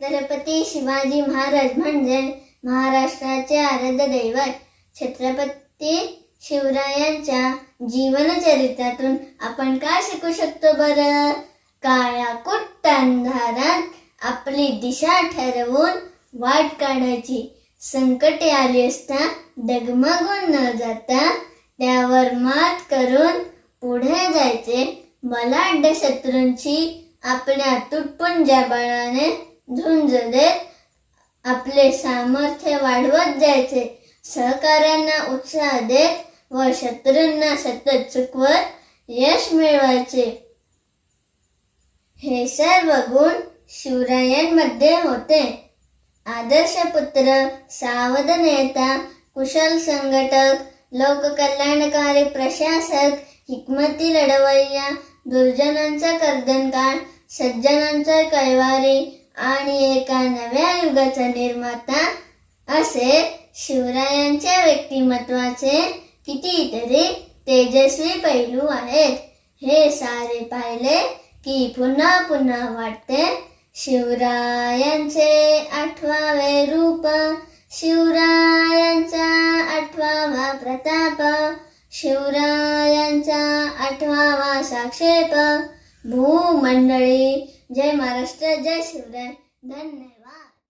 छत्रपती शिवाजी महाराज म्हणजे महाराष्ट्राचे आराध्य दैवत. छत्रपती शिवरायांच्या जीवनचरित्रातून आपण काय शिकू शकतो बरं? काळ्या कुट्ट अंधारात आपली दिशा ठरवून वाट काढायची. संकटे आली असता डगमगून न जाता त्यावर मात करून पुढे जायचे. बलाढ्य शत्रूंची आपल्या तुटपुंज्या बळाने झुंज देत आपले सामर्थ्य वाढवत जायचे. सहकाऱ्यांना उत्साह देत व शत्रूंना सतत चुकवत यश मिळवायचे. हे सर्व गुण शिवरायांमध्ये होते. आदर्श पुत्र सावध नेता कुशल संघटक लोककल्याणकारी प्रशासक हिकमती लढवय्या दुर्जनांचा कर्दनकाळ सज्जनांचा कैवारी आणि एका नव्या युगाचा निर्माता असे शिवरायांच्या व्यक्तिमत्वाचे कितीतरी तेजस्वी पैलू आहेत. हे सारे पाहिले की पुन्हा पुन्हा वाटते शिवरायांचे आठवावे रूप. शिवरायांचा आठवावा प्रताप. शिवरायांचा आठवावा साक्षेप. भूमंडळी जय महाराष्ट्र जय शिवराय. धन्यवाद.